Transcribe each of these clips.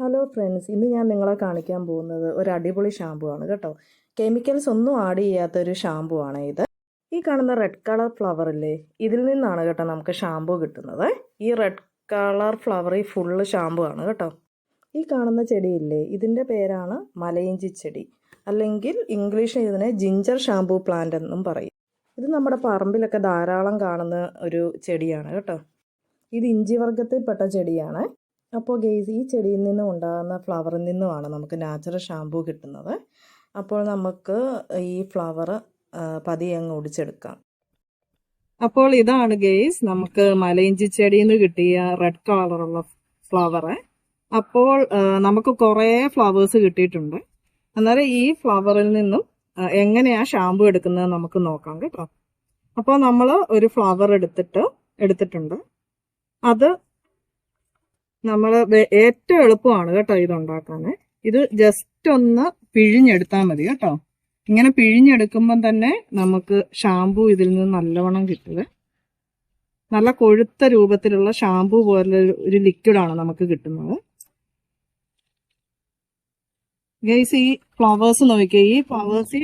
Hello friends ഇന്ന് ഞാൻ നിങ്ങളെ കാണിക്കാൻ പോകുന്നത് ഒരു അടിപൊളി ഷാമ്പു ആണ് കേട്ടോ. കെമിക്കൽസ് ഒന്നും ആഡ് ചെയ്യാത്ത ഒരു ഷാമ്പു ആണ് ഇത്. ഈ കാണുന്ന റെഡ് കളർ ഫ്ലവർ ഇല്ലേ? ഇതിൽ നിന്നാണ് കേട്ടോ നമുക്ക് ഷാമ്പു കിട്ടുന്നത്. ഈ റെഡ് കളർ ഫ്ലവർ ഈ ഫുള്ള് ഷാമ്പു ആണ് കേട്ടോ. ഈ കാണുന്ന ചെടിയില്ലേ ഇതിന്റെ പേരാണ് മലയിഞ്ചി ചെടി. അല്ലെങ്കിൽ ഇംഗ്ലീഷിൽ ഇതിനെ ജിഞ്ചർ ഷാമ്പു പ്ലാന്റ് എന്നും പറയും. ഇത് നമ്മുടെ പറമ്പിലൊക്കെ ധാരാളം കാണുന്ന ഒരു ചെടിയാണ് കേട്ടോ. ഇത് ഇഞ്ചി വർഗത്തിൽപ്പെട്ട ചെടിയാണ്. അപ്പോൾ ഗെയ്സ് ഈ ചെടിയിൽ നിന്നും ഉണ്ടാകുന്ന ഫ്ലവറിൽ നിന്നുമാണ് നമുക്ക് നാച്ചുറൽ ഷാമ്പൂ കിട്ടുന്നത്. അപ്പോൾ നമുക്ക് ഈ ഫ്ലവർ പതിയെ അങ്ങ് ഒടിച്ചെടുക്കാം. അപ്പോൾ ഇതാണ് ഗെയ്സ് നമുക്ക് മലയിഞ്ചി ചെടിയിൽ നിന്ന് കിട്ടിയ റെഡ് കളറുള്ള ഫ്ലവർ അപ്പോൾ നമുക്ക് കുറേ ഫ്ലവേഴ്സ് കിട്ടിയിട്ടുണ്ട്. അന്നേരം ഈ ഫ്ലവറിൽ നിന്നും എങ്ങനെയാ ഷാമ്പു എടുക്കുന്നത് നമുക്ക് നോക്കാം കേട്ടോ. അപ്പോൾ നമ്മൾ ഒരു ഫ്ലവർ എടുത്തിട്ട് എടുത്തിട്ടുണ്ട്. അത് നമ്മൾ ഏറ്റവും എളുപ്പമാണ് കേട്ടോ ഇത് ഉണ്ടാക്കാനേ ഇത് ജസ്റ്റ് ഒന്ന് പിഴിഞ്ഞെടുത്താൽ മതി കേട്ടോ. ഇങ്ങനെ പിഴിഞ്ഞെടുക്കുമ്പം തന്നെ നമുക്ക് ഷാമ്പു ഇതിൽ നിന്ന് നല്ലവണ്ണം കിട്ടുക നല്ല കൊഴുത്ത രൂപത്തിലുള്ള ഷാമ്പു പോലെ ഒരു ലിക്വിഡാണ് നമുക്ക് കിട്ടുന്നത്. ഗൈസ് ഈ ഫ്ലവേഴ്സ് നോക്കിയാൽ ഈ ഫ്ലവേഴ്സ്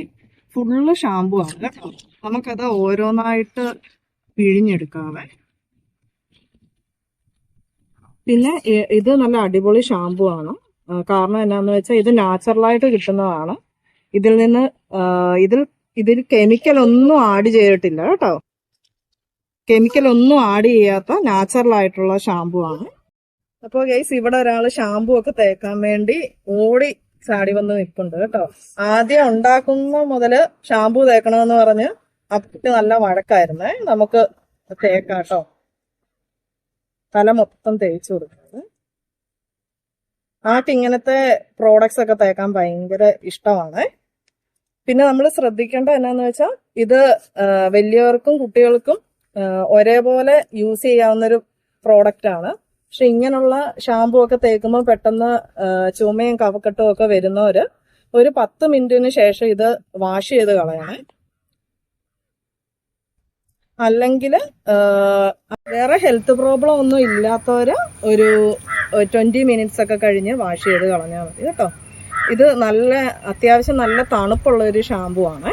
ഫുള്ള് ഷാമ്പു ആണ് കേട്ടോ. നമുക്കത് ഓരോന്നായിട്ട് പിഴിഞ്ഞെടുക്കാവേ. പിന്നെ ഇത് നല്ല അടിപൊളി ഷാമ്പു ആണ്. കാരണം എന്നാന്ന് വെച്ചാൽ ഇത് നാച്ചുറലായിട്ട് കിട്ടുന്നതാണ്. ഇതിൽ നിന്ന് ഇതിൽ ഇതിൽ കെമിക്കൽ ഒന്നും ആഡ് ചെയ്തിട്ടില്ല കേട്ടോ. കെമിക്കൽ ഒന്നും ആഡ് ചെയ്യാത്ത നാച്ചുറൽ ആയിട്ടുള്ള ഷാമ്പു ആണ്. അപ്പോൾ ഗൈസ് ഇവിടെ ഒരാൾ ഷാമ്പു ഒക്കെ തേക്കാൻ വേണ്ടി ഓടി ചാടി വന്ന് നിൽപ്പുണ്ട് കേട്ടോ. ആദ്യം ഉണ്ടാക്കുന്ന മുതൽ ഷാമ്പു തേക്കണമെന്ന് പറഞ്ഞ് അപ്പക്ക് നല്ല വഴക്കായിരുന്നേ. നമുക്ക് തേക്കാം കേട്ടോ. തല മൊത്തം തേച്ചു കൊടുക്കുന്നത്. ആൾക്ക് ഇങ്ങനത്തെ പ്രോഡക്ട്സ് ഒക്കെ തേക്കാൻ ഭയങ്കര ഇഷ്ടമാണ്. പിന്നെ നമ്മൾ ശ്രദ്ധിക്കേണ്ട എന്നാന്ന് വെച്ചാൽ ഇത് വലിയവർക്കും കുട്ടികൾക്കും ഒരേപോലെ യൂസ് ചെയ്യാവുന്ന ഒരു പ്രോഡക്റ്റ് ആണ്. പക്ഷെ ഇങ്ങനെയുള്ള ഷാമ്പു ഒക്കെ തേക്കുമ്പോൾ പെട്ടെന്ന് ചുമയും കഫക്കെട്ടും ഒക്കെ വരുന്നവര് ഒരു പത്ത് മിനിറ്റിന് ശേഷം ഇത് വാഷ് ചെയ്ത് കളയണേ. അല്ലെങ്കിൽ വേറെ ഹെൽത്ത് പ്രോബ്ലം ഒന്നും ഇല്ലാത്തവര് ഒരു ട്വന്റി മിനിറ്റ്സ് ഒക്കെ കഴിഞ്ഞ് വാഷ് ചെയ്ത് കളഞ്ഞാൽ മതി കേട്ടോ. ഇത് നല്ല അത്യാവശ്യം നല്ല തണുപ്പുള്ള ഒരു ഷാമ്പു ആണ്.